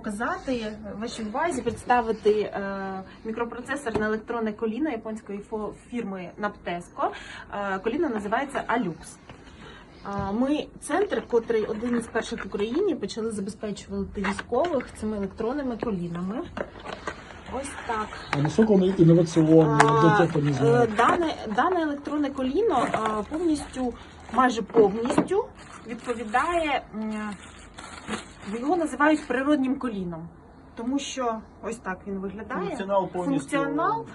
показати вашій увазі, представити е, мікропроцесор на електронне коліно японської фірми Naptesco. Е, коліно називається Alux. Ми центр, котрий один із перших в Україні почали забезпечувати військових цими електронними колінами. Ось так. А насколько он инновационный, вот для А, тех, кто не е. Дане, дане електронне коліно повністю, майже повністю відповідає, його називають природнім коліном. Тому що ось так він виглядає. Функціонал повністю. Функціонал.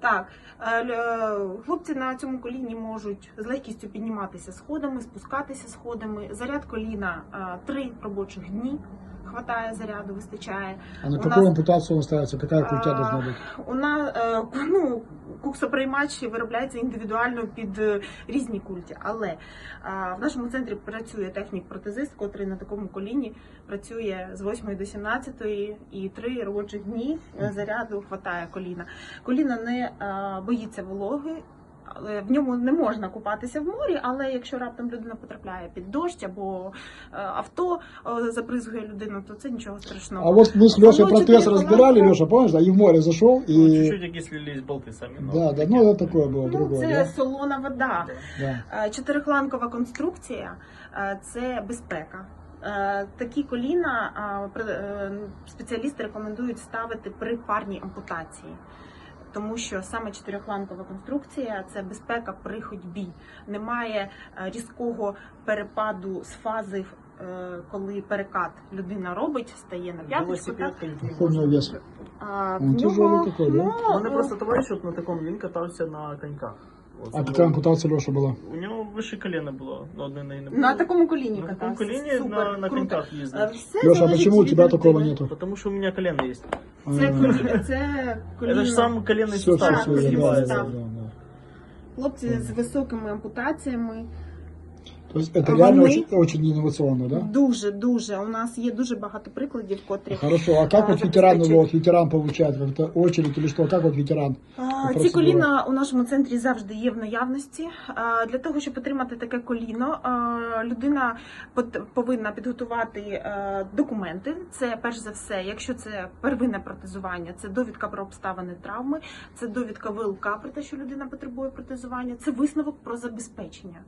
Так, е, е, хлопці на цьому коліні можуть з легкістю підніматися сходами, спускатися сходами. Заряд коліна е, три робочих дні. Хватає заряду, вистачає. А на какую ампутацию он ставится? Какая культя должна быть? У нас е, ну, куксоприймач виробляється індивідуально під е, різні культі, але е, в нашому центрі працює технік-протезист, котрий на такому коліні працює з 8 до 17 і три робочих дні заряду хватає коліна. Коліна не боїться вологи але В ньому не можна купатися в морі, але якщо раптом людина потрапляє під дощ або е, авто е, забризгує людину, то це нічого страшного. А вот мы с Лешей Волочек протез не разбирали, поломал. Леша, помнишь, да, и в море зашел, Ну, и... чуть-чуть окислились болты сами. но Да, да, таки. ну это такое было, Ну, другое, це да? солона вода. Да. Е, Чотирихланкова конструкція е, це безпека. Е, Такі коліна е, при- е, спеціалісти рекомендують ставити при парній ампутації. Тому що саме чотирьохланкова конструкція це безпека при ходьбі. Немає е, різкого перепаду з фази, е, коли перекат людина робить, стає на п'яточку. Велосипед не Какой у него может. вес? А, в нього, тяжелый такой, да? ну, е, просто товариш на такому він катався на коньках. А нього- ампутация Леша была? У нього вище колено було, но одне ноги не було. на такому коліні на такому катався. коліні Супер, на, на круто. коньках Е, їздив. все а залежить почему у від тебя такого людини. нету? Потому що у мене колено є. Це же це коліно. Ж сам коленний Все, сустав. все, с все, ампутациями. да, да, сустав. да, да. Хлопці з високими ампутаціями. То есть это реально вони- очень, очень инновационно, да? Дуже, дуже. У нас є дуже багато прикладів, котрі Хорошо, а как вот ветеран, забезпечить. вот ветеран получает, как-то очередь или что, как вот ветеран? А, Процедура. Ці коліна у нашому центрі завжди є в наявності. А, Для того, щоб отримати таке коліно, а, людина пот- повинна підготувати е, документи. Це перш за все, якщо це первинне протезування, це довідка про обставини травми, це довідка ВЛК про те, що людина потребує протезування, це висновок про забезпечення.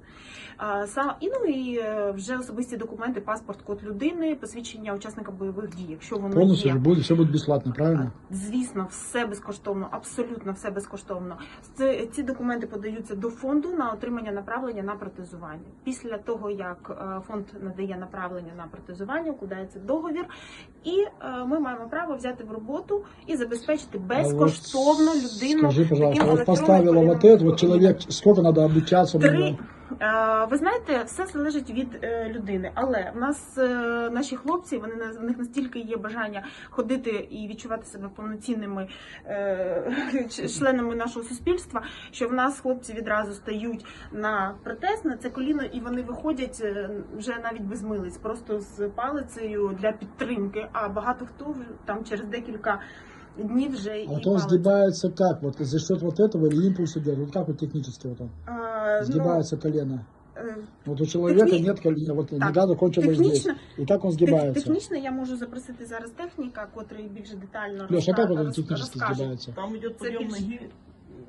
А, са- І ну і е, вже особисті документи, паспорт, код людини, посвідчення учасника бойових дій, якщо воно Полностью є. же будет, все будет бесплатно, правильно? Звісно, все безкоштовно, абсолютно все безкоштовно. Це, ці документи подаються до фонду на отримання направлення на протезування. Після того, як е, фонд надає направлення на протезування, укладається договір, і е, ми маємо право взяти в роботу і забезпечити А вот безкоштовно людину. Скажи, пожалуйста, вот поставила вот коліном. это, вот человек, сколько надо обучаться? Три. Е, Ви знаєте, все залежить від е, людини, але в нас е, наші хлопці, вони в них настільки є бажання ходити і відчувати себе повноцінними е, членами нашого суспільства, що в нас хлопці відразу стають на протез, на це коліно, і вони виходять е, вже навіть без милиць, просто з палицею для підтримки. А багато хто там через декілька днів вже А палиця. сгибается как? Вот за счет вот этого или импульс идет? Вот как вот технически вот он? Е, ну, Сгибается колено. е, Вот у человека техни- нет колена, вот Так, недавно кончилось здесь. технично- И как он Тех- сгибается? Технічно я можу запросити зараз техніка, котрий більш детально Леша, а как вот розка- он роз- технически розкаже. сгибается? Там идет Це подъем більш- ноги.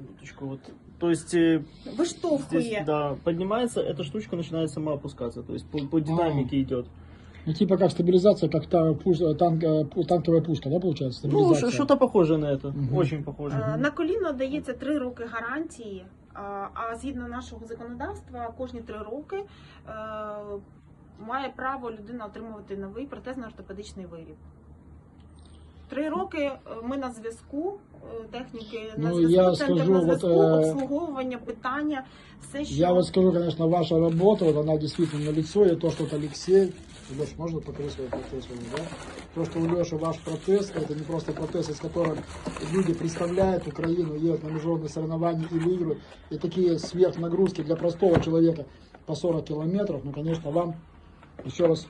Минуточку, вот. То есть э, здесь, Виштовхує. да, поднимается, эта штучка начинает сама опускаться. То есть по, по динамике идет. Ну, типа как стабилизация, как та, пуш- танк, э, пу- танковая пушка, да, получается? Ну, Стабилизация. ш- что-то похоже на это. Мгм. Очень похоже. Е, На коліно дається три роки гарантії, А- згідно нашого законодавства, кожні три роки е, має право людина отримувати новий протезно-ортопедичний виріб. Три роки е, ми на зв'язку, е, техніки на Ну, зв'язку, центр на зв'язку, обслуговування, питання, все, що Я вот скажу, конечно, ваша работа, вот она действительно на лицо, и то, что вот Алексей, Леш, можно покрыть свой протез, да? То, что у Леши ваш протез, это не просто протез, с которым люди представляют Украину, едут на международные соревнования и выигрывают, и такие сверхнагрузки для простого человека по 40 километров, ну, конечно, вам еще раз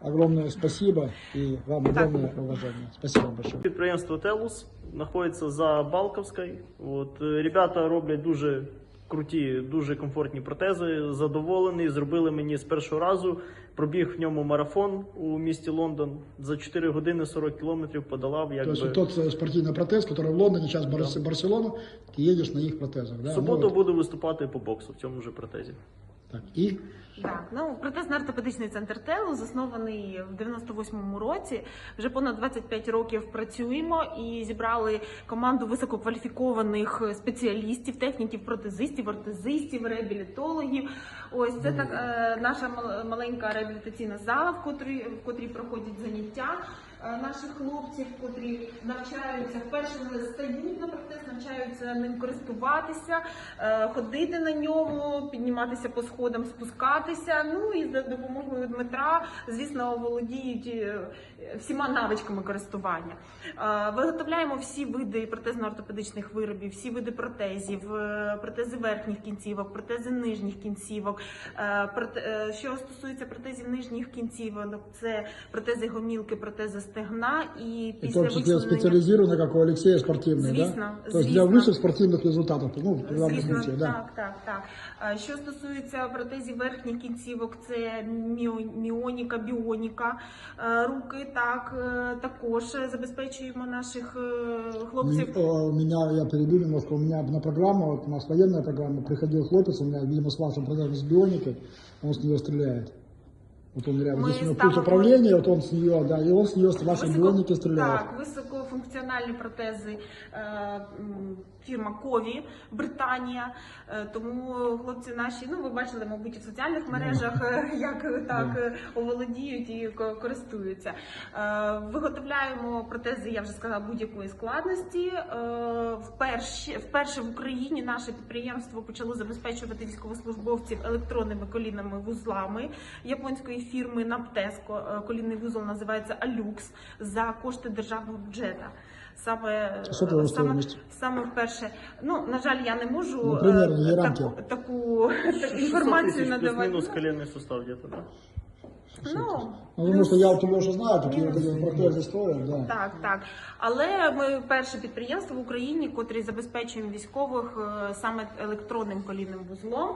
огромное спасибо и вам огромное уважение. Спасибо вам большое. Підприємство Телус знаходиться за Балковською. От, е, ребята роблять дуже круті, дуже комфортні протези. Задоволений. Зробили мені з першого разу. Пробіг в ньому марафон у місті Лондон за 4 години 40 кілометрів подолав. То Якби есть вот тот э, спортивный протез, который в Лондоне, сейчас Барс- Барселона, ты едешь на их протезах, да? в Ну суботу вот. буду виступати по боксу в цьому ж протезі. Так, и Так, ну протезно-ортопедичний центр ТЕЛу заснований в 98-му році. Вже понад 25 років працюємо і зібрали команду висококваліфікованих спеціалістів, техніків, протезистів, ортезистів, реабілітологів. Ось це так е, наша мал- маленька реабілітаційна зала, в котрій в котрій проходять заняття. Е, Наших хлопців, котрі навчаються вперше стають на протез, навчаються ним користуватися, е, ходити на ньому, підніматися по сходам, спускатися. Ну і за допомогою Дмитра, звісно, володіють е, всіма навичками користування. Виготовляємо всі види протезно-ортопедичних виробів, всі види протезів, протези верхніх кінцівок, протези нижніх кінцівок. Що стосується протезів нижніх кінцівок, це протези гомілки, протези стегна і И в після том числе висунення- специализированно, как у Алексея, спортивные, Звісно, да? То есть для звісно. высших спортивных результатов, ну, в данном Звісно, случае, да. так, так, так. А Що стосується протезів верхніх кінцівок, це міо- міоніка, біоніка, е, руки, так, е, також забезпечуємо наших е, хлопців. М, э, У меня, я перейду немножко, у меня на программу, вот у нас военная программа, приходил хлопец, у меня, видимо, с вашим программой с бионикой, он с нее стреляет. Вот он рядом, Мы здесь у него ставим- управления, вот он с нее, да, и он с нее, с вашей бионики стреляет. Так, високофункціональні протези е, м, фірма Кові, Британія. Е, Тому хлопці наші, ну ви бачили, мабуть, в соціальних мережах, е, як так е, оволодіють і ко- користуються. Е, Виготовляємо протези, я вже сказала, будь-якої складності. Е, Вперше, вперше в Україні наше підприємство почало забезпечувати військовослужбовців електронними колінними вузлами японської фірми Наптеско. Е, Колінний вузол називається Алюкс за кошти державного бюджету. Саме, саме, саме вперше. Ну, на жаль, я не можу Ну, е, є рамки. таку, таку, таку інформацію надавати. Плюс-мінус колінний сустав где-то, да? Ну, Ну, потому что я вот у Леши знаю, такие вот эти протезы стоят, да. Так, так. Але ми перше підприємство в Україні, котрі забезпечуємо військових е, саме електронним колінним вузлом,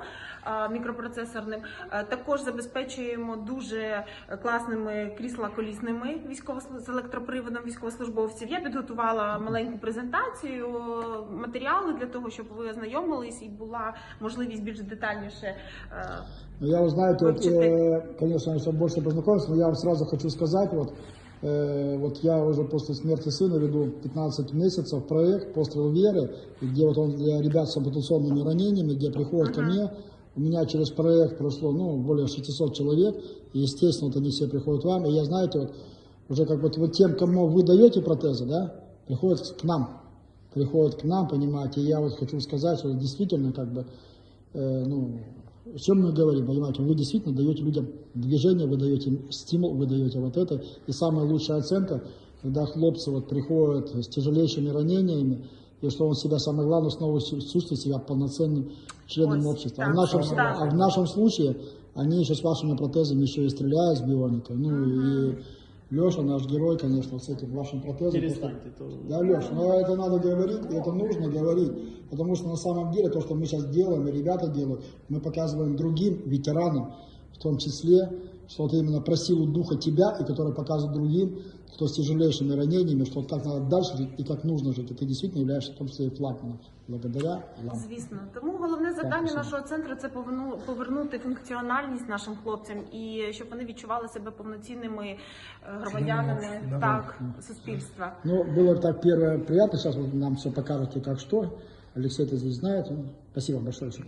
е, мікропроцесорним. Е, Також забезпечуємо дуже класними крісла-колісними військово з електроприводом військовослужбовців. Я підготувала маленьку презентацію, е, матеріали для того, щоб ви ознайомились і була можливість більш детальніше. е, Ну, я, вы знаете, вот, Больше познакомиться, но я вам сразу хочу сказать, вот, э, вот я уже после смерти сына веду 15 месяцев проект «Пострел веры», где вот он для ребят с ампутационными ранениями, где приходят ко мне, у меня через проект прошло, ну, более 600 человек, и, естественно, вот они все приходят к вам, и я, знаете, вот, уже как вот, вот тем, кому вы даете протезы, да, приходят к нам, приходят к нам, понимаете, и я вот хочу сказать, что действительно, как бы, э, ну, о чем мы говорим, понимаете, вы действительно даете людям движение, вы даете им стимул, вы даете вот это. И самая лучшая оценка, когда хлопцы вот приходят с тяжелейшими ранениями, и что он себя, самое главное, снова чу- чувствует себя полноценным членом Ось, общества. А так, в, нашем, так. а в нашем случае они еще с вашими протезами еще и стреляют с бионикой. Ну и Леша, наш герой, конечно, с этим вашим протезом. Перестаньте. То... да, Леш, но это надо говорить, и это нужно говорить. Потому что на самом деле то, что мы сейчас делаем, и ребята делают, мы показываем другим ветеранам, в том числе, что вот именно про силу духа тебя, и который показывает другим, кто с тяжелейшими ранениями, что вот как надо дальше жить и как нужно жить. И ты действительно являешься в том числе и флагманом. Благодаря вам. Звісно, тому головне завдання спасибо. нашого центру це поверну- повернути функціональність нашим хлопцям і щоб вони відчували себе повноцінними е, громадянами Да. так суспільства. Ну, было так первое приятно, сейчас вот нам все покажете, как что. Алексей это здесь знает. Ну, Спасибо большое еще раз.